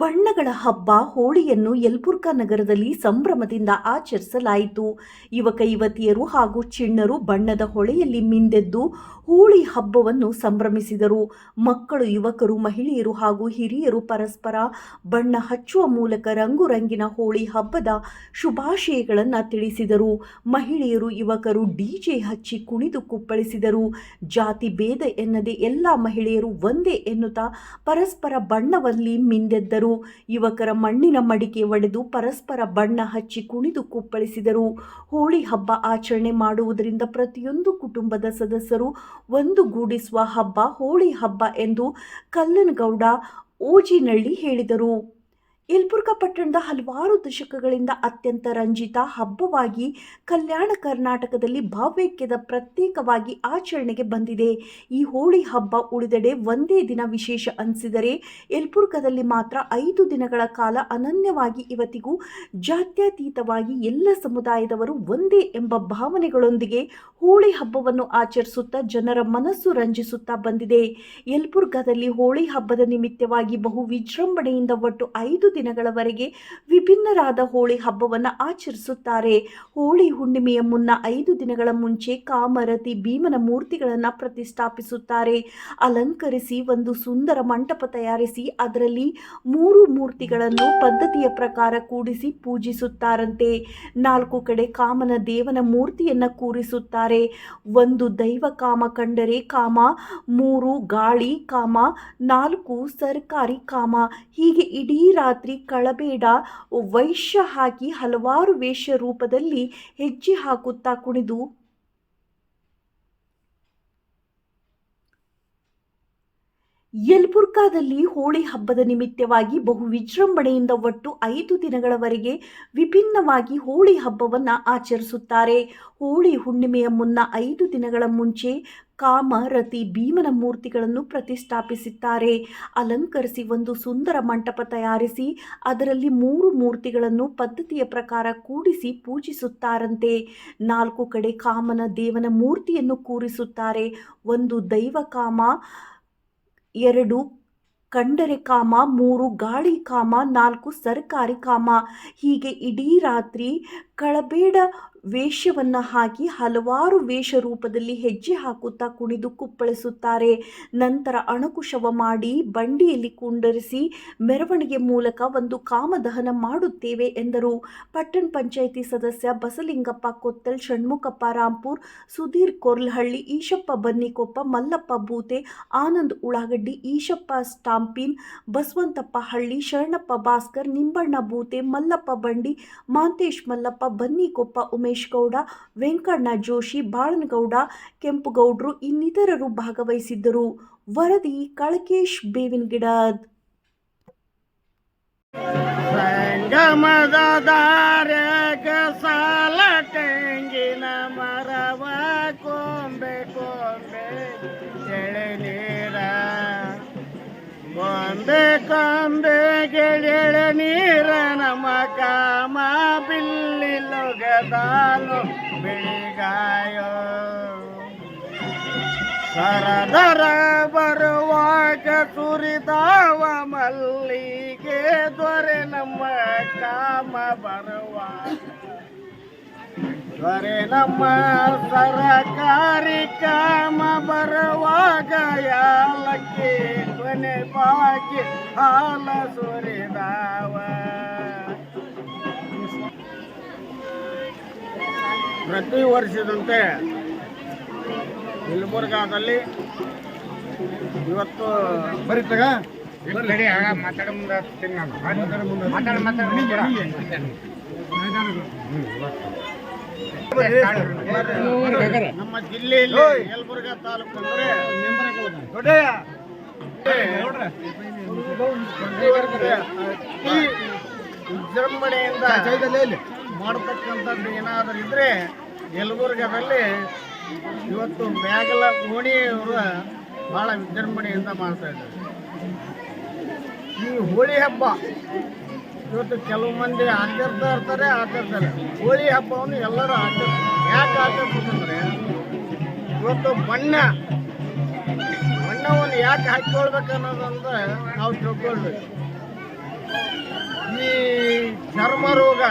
ಬಣ್ಣಗಳ ಹಬ್ಬ ಹೋಳಿಯನ್ನು ಯಲ್ಬುರ್ಗ ನಗರದಲ್ಲಿ ಸಂಭ್ರಮದಿಂದ ಆಚರಿಸಲಾಯಿತು. ಯುವಕ ಯುವತಿಯರು ಹಾಗೂ ಚಿಣ್ಣರು ಬಣ್ಣದ ಹೊಳೆಯಲ್ಲಿ ಮಿಂದೆದ್ದು ಹೋಳಿ ಹಬ್ಬವನ್ನು ಸಂಭ್ರಮಿಸಿದರು. ಮಕ್ಕಳು, ಯುವಕರು, ಮಹಿಳೆಯರು ಹಾಗೂ ಹಿರಿಯರು ಪರಸ್ಪರ ಬಣ್ಣ ಹಚ್ಚುವ ಮೂಲಕ ರಂಗು ರಂಗಿನ ಹೋಳಿ ಹಬ್ಬದ ಶುಭಾಶಯಗಳನ್ನು ತಿಳಿಸಿದರು. ಮಹಿಳೆಯರು, ಯುವಕರು ಡಿಜೆ ಹಚ್ಚಿ ಕುಣಿದು ಕುಪ್ಪಳಿಸಿದರು. ಜಾತಿ ಭೇದ ಎನ್ನದೆ ಎಲ್ಲ ಮಹಿಳೆಯರು ಒಂದೇ ಎನ್ನುತ್ತಾ ಪರಸ್ಪರ ಬಣ್ಣವಲ್ಲಿ ಮಿಂದೆದ್ದರು. ಯುವಕರ ಮಣ್ಣಿನ ಮಡಿಕೆ ಒಡೆದು ಪರಸ್ಪರ ಬಣ್ಣ ಹಚ್ಚಿ ಕುಣಿದು ಕುಪ್ಪಳಿಸಿದರು. ಹೋಳಿ ಹಬ್ಬ ಆಚರಣೆ ಮಾಡುವುದರಿಂದ ಪ್ರತಿಯೊಂದು ಕುಟುಂಬದ ಸದಸ್ಯರು ಒಂದುಗೂಡಿಸುವ ಹಬ್ಬ ಹೋಳಿ ಹಬ್ಬ ಎಂದು ಕಲ್ಲನಗೌಡ ಓಜಿನಳ್ಳಿ ಹೇಳಿದರು. ಯಲಬುರ್ಗಾ ಪಟ್ಟಣದ ಹಲವಾರು ದಶಕಗಳಿಂದ ಅತ್ಯಂತ ರಂಜಿತ ಹಬ್ಬವಾಗಿ ಕಲ್ಯಾಣ ಕರ್ನಾಟಕದಲ್ಲಿ ಭಾವೈಕ್ಯದ ಪ್ರತ್ಯೇಕವಾಗಿ ಆಚರಣೆಗೆ ಬಂದಿದೆ. ಈ ಹೋಳಿ ಹಬ್ಬ ಉಳಿದೆಡೆ ಒಂದೇ ದಿನ ವಿಶೇಷ ಅನಿಸಿದರೆ ಯಲಬುರ್ಗಾದಲ್ಲಿ ಮಾತ್ರ ಐದು ದಿನಗಳ ಕಾಲ ಅನನ್ಯವಾಗಿ ಇವತ್ತಿಗೂ ಜಾತ್ಯತೀತವಾಗಿ ಎಲ್ಲ ಸಮುದಾಯದವರು ಒಂದೇ ಎಂಬ ಭಾವನೆಗಳೊಂದಿಗೆ ಹೋಳಿ ಹಬ್ಬವನ್ನು ಆಚರಿಸುತ್ತಾ ಜನರ ಮನಸ್ಸು ರಂಜಿಸುತ್ತಾ ಬಂದಿದೆ. ಯಲಬುರ್ಗಾದಲ್ಲಿ ಹೋಳಿ ಹಬ್ಬದ ನಿಮಿತ್ತವಾಗಿ ಬಹು ವಿಜೃಂಭಣೆಯಿಂದ ಒಟ್ಟು ಐದು ದಿನಗಳವರೆಗೆ ವಿಭಿನ್ನರಾದ ಹೋಳಿ ಹಬ್ಬವನ್ನು ಆಚರಿಸುತ್ತಾರೆ. ಹೋಳಿ ಹುಣ್ಣಿಮೆಯ ಮುನ್ನ ಐದು ದಿನಗಳ ಮುಂಚೆ ಕಾಮರತಿ ಭೀಮನ ಮೂರ್ತಿಗಳನ್ನು ಪ್ರತಿಷ್ಠಾಪಿಸುತ್ತಾರೆ. ಅಲಂಕರಿಸಿ ಒಂದು ಸುಂದರ ಮಂಟಪ ತಯಾರಿಸಿ ಅದರಲ್ಲಿ ಮೂರು ಮೂರ್ತಿಗಳನ್ನು ಪದ್ಧತಿಯ ಪ್ರಕಾರ ಕೂಡಿಸಿ ಪೂಜಿಸುತ್ತಾರಂತೆ. ನಾಲ್ಕು ಕಡೆ ಕಾಮನ ದೇವನ ಮೂರ್ತಿಯನ್ನು ಕೂರಿಸುತ್ತಾರೆ. ಒಂದು ದೈವ ಕಾಮ ಕಂಡರೆ ಕಾಮ, ಮೂರು ಗಾಳಿ ಕಾಮ, ನಾಲ್ಕು ಸರ್ಕಾರಿ ಕಾಮ. ಹೀಗೆ ಇಡೀ ರಾತ್ರಿ ಕಳಬೇಡ ವೈಶ್ಯ ಹಾಕಿ ಹಲವಾರು ವೇಷ ರೂಪದಲ್ಲಿ ಹೆಜ್ಜೆ ಹಾಕುತ್ತಾ ಕುಣಿದು ಯಲಬುರ್ಗಾದಲ್ಲಿ ಹೋಳಿ ಹಬ್ಬದ ನಿಮಿತ್ತವಾಗಿ ಬಹು ವಿಜೃಂಭಣೆಯಿಂದ ಒಟ್ಟು ಐದು ದಿನಗಳವರೆಗೆ ವಿಭಿನ್ನವಾಗಿ ಹೋಳಿ ಹಬ್ಬವನ್ನು ಆಚರಿಸುತ್ತಾರೆ. ಹೋಳಿ ಹುಣ್ಣಿಮೆಯ ಮುನ್ನ ಐದು ದಿನಗಳ ಮುಂಚೆ ಕಾಮ, ರತಿ, ಭೀಮನ ಮೂರ್ತಿಗಳನ್ನು ಪ್ರತಿಷ್ಠಾಪಿಸುತ್ತಾರೆ ಅಲಂಕರಿಸಿ ಒಂದು ಸುಂದರ ಮಂಟಪ ತಯಾರಿಸಿ ಅದರಲ್ಲಿ ಮೂರು ಮೂರ್ತಿಗಳನ್ನು ಪದ್ಧತಿಯ ಪ್ರಕಾರ ಕೂಡಿಸಿ ಪೂಜಿಸುತ್ತಾರಂತೆ. ನಾಲ್ಕು ಕಡೆ ಕಾಮನ ದೇವನ ಮೂರ್ತಿಯನ್ನು ಕೂರಿಸುತ್ತಾರೆ. ಒಂದು ದೈವ ಕಾಮ ಎರಡು ಕಂಡರೆ ಕಾಮ ಮೂರು ಗಾಳಿ ಕಾಮ ನಾಲ್ಕು ಸರ್ಕಾರಿ ಕಾಮ. ಹೀಗೆ ಇಡೀ ರಾತ್ರಿ ಕಳಬೇಡ ವೇಷವನ್ನು ಹಾಕಿ ಹಲವಾರು ವೇಷ ರೂಪದಲ್ಲಿ ಹೆಜ್ಜೆ ಹಾಕುತ್ತಾ ಕುಣಿದು ಕುಪ್ಪಳಿಸುತ್ತಾರೆ. ನಂತರ ಅಣಕುಶವ ಮಾಡಿ ಬಂಡಿಯಲ್ಲಿ ಕುಂಡರಿಸಿ ಮೆರವಣಿಗೆ ಮೂಲಕ ಒಂದು ಕಾಮದಹನ ಮಾಡುತ್ತೇವೆ ಎಂದರು. ಪಟ್ಟಣ ಪಂಚಾಯಿತಿ ಸದಸ್ಯ ಬಸಲಿಂಗಪ್ಪ ಕೊತ್ತಲ್, ಷಣ್ಮುಖಪ್ಪ ರಾಂಪುರ್, ಸುಧೀರ್ ಕೊರ್ಲಹಳ್ಳಿ, ಈಶಪ್ಪ ಬನ್ನಿಕೊಪ್ಪ, ಮಲ್ಲಪ್ಪ ಬೂತೆ, ಆನಂದ್ ಉಳ್ಳಾಗಡ್ಡಿ, ಈಶಪ್ಪ ಸ್ಟಾಂಪಿನ್ ಬಸವಂತಪ್ಪ ಹಳ್ಳಿ, ಶರಣಪ್ಪ ಭಾಸ್ಕರ್, ನಿಂಬಣ್ಣ ಬೂತೆ, ಮಲ್ಲಪ್ಪ ಬಂಡಿ, ಮಾಂತೇಶ್ ಮಲ್ಲಪ್ಪ ಬನ್ನಿಕೊಪ್ಪ ಉಮೇಶ್ ಗೌಡ ವೆಂಕಣ್ಣ ಜೋಶಿ ಬಾಳನಗೌಡ ಕೆಂಪುಗೌಡ್ರು ಇನ್ನಿತರರು ಭಾಗವಹಿಸಿದ್ದರು. ವರದಿ ಕಳಕೇಶ್, ಬೇವಿನಗಿಡದ್. ಗಿಡ ದಾರ್ಯಾಗ ಸಾಲ ತೆಂಗಿನ ಮರವ ಕೊಂಬೆ ಗೆಳೆಳ ನೀರ ನಮ್ಮ ಕಾಮ ಬಿಲ್ಲಿಲೊಗದಾನು ಬಿಳಿಗಾಯೋ. ಸರದರ ಬರುವಾಗ ಸುರಿದಾವ ಮಲ್ಲಿಗೆ ದೊರೆ ನಮ್ಮ ಕಾಮ ಬರುವ. ದೊರೆ ನಮ್ಮ ಸರಕಾರಿ ಕಾಮ ಬರುವಾಗ ಯಾಲಕ್ಕೆ, ಕೊನೆ ಬಾಗಿ ಹಾಲ ಸುರಿದಾವ. ಪ್ರತಿ ವರ್ಷದಂತೆ ಗುಲ್ಬರ್ಗಾದಲ್ಲಿ ಇವತ್ತು ಬರೀತಾಗ? ಮಾತಾಡ ಮುಂದೆ ಮಾತಾಡ ಮಾತಾಡ. ನಮ್ಮ ಜಿಲ್ಲೆಯಲ್ಲಿ ಯಲಬುರ್ಗಾ ತಾಲೂಕು ಅಂದ್ರೆ ಈ ವಿಜೃಂಭಣೆಯಿಂದ ಮಾಡತಕ್ಕಂಥದ್ದು ಏನಾದರೂ ಇದ್ರೆ ಯಲಬುರ್ಗದಲ್ಲಿ ಇವತ್ತು ಬ್ಯಾಗಲ ಓಣಿಯವರು ಬಹಳ ವಿಜೃಂಭಣೆಯಿಂದ ಮಾಡ್ತಾ ಇದ್ದಾರೆ. ಈ ಹೋಳಿ ಹಬ್ಬ ಇವತ್ತು ಕೆಲವು ಮಂದಿ ಆಚರಿಸ್ತಾ ಇರ್ತಾರೆ ಆಚರಿಸ್ತಾರೆ. ಹೋಳಿ ಹಬ್ಬವನ್ನು ಎಲ್ಲರೂ ಆಚರಿಸ್ತಾರೆ. ಯಾಕೆ ಆಚರಿಸ್ಬೇಕಂದ್ರೆ ಇವತ್ತು ಬಣ್ಣ ಬಣ್ಣವನ್ನು ಯಾಕೆ ಹಾಕ್ಕೊಳ್ಬೇಕು ಅನ್ನೋದಂದ್ರೆ ನಾವು ತಿಳ್ಕೊಳ್ಬೇಕು. ಈ ಚರ್ಮ ರೋಗ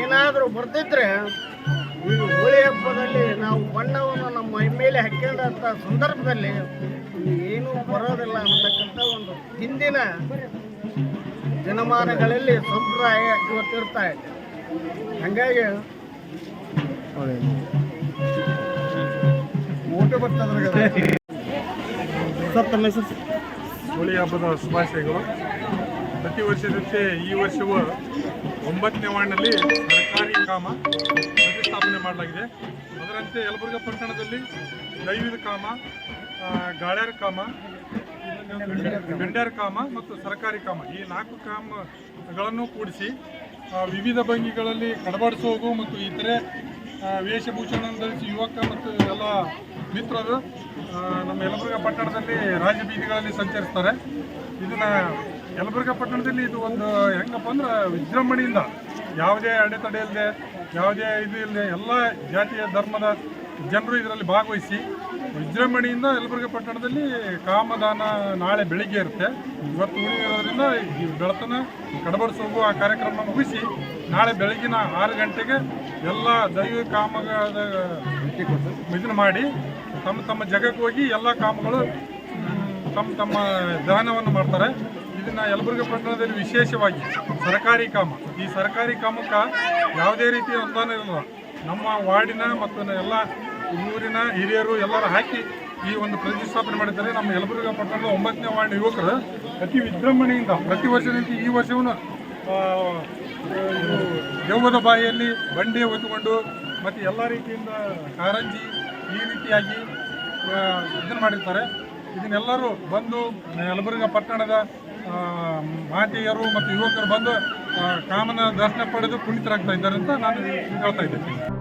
ಏನಾದರೂ ಬರ್ತಿದ್ರೆ ಈ ಹೋಳಿ ಹಬ್ಬದಲ್ಲಿ ನಾವು ಬಣ್ಣವನ್ನು ನಮ್ಮ ಮೈ ಮೇಲೆ ಹಾಕೊಂಡಂತ ಸಂದರ್ಭದಲ್ಲಿ ಏನೂ ಬರೋದಿಲ್ಲ ಅಂತಕ್ಕಂಥ ಒಂದು ಹಿಂದಿನ ದಿನಮಾನಗಳಲ್ಲಿ ಸಂಪ್ರದಾಯ ಇವತ್ತಿರ್ತಾ ಇದೆ ಹಾಗಾಗಿ ಊಟ ಬರ್ತದ್ರಾಗ ಸರ್, ತಮ್ಮ ಹೋಳಿ ಹಬ್ಬದ ಶುಭಾಶಯಗಳು. ಪ್ರತಿ ವರ್ಷದಂತೆ ಈ ವರ್ಷವೂ ಒಂಬತ್ತನೇ ವಾರ್ಡ್ನಲ್ಲಿ ಸರ್ಕಾರಿ ಕಾಮ ಪ್ರತಿಷ್ಠಾಪನೆ ಮಾಡಲಾಗಿದೆ. ಅದರಂತೆ ಯಲಬುರ್ಗ ಪಟ್ಟಣದಲ್ಲಿ ದೈವಿದ ಕಾಮ ಗಾಳ್ಯಾರ ಕಾಮ ಗಂಡ್ಯಾರ ಕಾಮ ಮತ್ತು ಸರ್ಕಾರಿ ಕಾಮ ಈ ನಾಲ್ಕು ಕಾಮಗಳನ್ನು ಕೂಡಿಸಿ ವಿವಿಧ ಭಂಗಿಗಳಲ್ಲಿ ಕಡಬಡಿಸೋದು ಮತ್ತು ಇತರೆ ವೇಷಭೂಷಣ ಧರಿಸಿ ಯುವಕ ಮತ್ತು ಎಲ್ಲ ಮಿತ್ರರು ನಮ್ಮ ಯಲಬುರ್ಗ ಪಟ್ಟಣದಲ್ಲಿ ರಾಜಬೀದಿಗಳಲ್ಲಿ ಸಂಚರಿಸ್ತಾರೆ. ಇದನ್ನ ಯಲಬುರ್ಗ ಪಟ್ಟಣದಲ್ಲಿ ಇದು ಒಂದು, ಹೆಂಗಪ್ಪ ಅಂದ್ರೆ ವಿಜೃಂಭಣೆಯಿಂದ ಯಾವುದೇ ಅಡೆತಡೆ ಇಲ್ಲದೆ ಯಾವುದೇ ಇದು ಇಲ್ಲದೆ ಎಲ್ಲ ಜಾತಿಯ ಧರ್ಮದ ಜನರು ಇದರಲ್ಲಿ ಭಾಗವಹಿಸಿ ವಿಜೃಂಭಣೆಯಿಂದ ಯಲಬುರ್ಗ ಪಟ್ಟಣದಲ್ಲಿ ಕಾಮದಾನ ನಾಳೆ ಬೆಳಿಗ್ಗೆ ಇರುತ್ತೆ. ಇವತ್ತು ಉಳಿದಿರೋದ್ರಿಂದ ಬೆಳತನ ಕಡಬಡಿಸೋಗು ಆ ಕಾರ್ಯಕ್ರಮ ಮುಗಿಸಿ ನಾಳೆ ಬೆಳಗಿನ ಆರು ಗಂಟೆಗೆ ಎಲ್ಲ ದೈವ ಕಾಮದ ಇದನ್ನು ಮಾಡಿ ತಮ್ಮ ತಮ್ಮ ಜಗಕ್ಕೆ ಹೋಗಿ ಎಲ್ಲ ಕಾಮಗಳು ತಮ್ಮ ತಮ್ಮ ದಾನವನ್ನು ಮಾಡ್ತಾರೆ. ಇದನ್ನು ಯಲಬುರ್ಗ ಪಟ್ಟಣದಲ್ಲಿ ವಿಶೇಷವಾಗಿ ಸರ್ಕಾರಿ ಕಾಮ. ಈ ಸರ್ಕಾರಿ ಕಾಮಕ್ಕೆ ಯಾವುದೇ ರೀತಿಯ ಅನುದಾನ ಇರಲ್ಲ. ನಮ್ಮ ವಾರ್ಡಿನ ಮತ್ತು ಎಲ್ಲ ಊರಿನ ಹಿರಿಯರು ಎಲ್ಲರೂ ಹಾಕಿ ಈ ಒಂದು ಪ್ರತಿಷ್ಠಾಪನೆ ಮಾಡಿದ್ದಾರೆ. ನಮ್ಮ ಯಲಬುರ್ಗ ಪಟ್ಟಣದ ಒಂಬತ್ತನೇ ವಾರ್ಡ್ ಯುವಕರು ಅತಿ ವಿಜೃಂಭಣೆಯಿಂದ ಪ್ರತಿ ವರ್ಷದಂತೆ ಈ ವರ್ಷವೂ ದೆವ್ವದ ಬಾಯಿಯಲ್ಲಿ ಬಂಡೆ ಹೊತ್ತುಕೊಂಡು ಮತ್ತು ಎಲ್ಲ ರೀತಿಯಿಂದ ಕಾರಂಜಿ ಈ ರೀತಿಯಾಗಿ ಇದನ್ನು ಮಾಡಿರ್ತಾರೆ. ಇದನ್ನೆಲ್ಲರೂ ಬಂದು, ಯಲಬುರ್ಗಾ ಪಟ್ಟಣದ ಮಾತೆಯರು ಮತ್ತು ಯುವಕರು ಬಂದು ಕಾಮನ ದರ್ಶನ ಪಡೆದು ಪುನೀತರಾಗ್ತಾ ಇದ್ದಾರೆ ಅಂತ ನಾನು ಹೇಳ್ತಾ ಇದ್ದೇನೆ.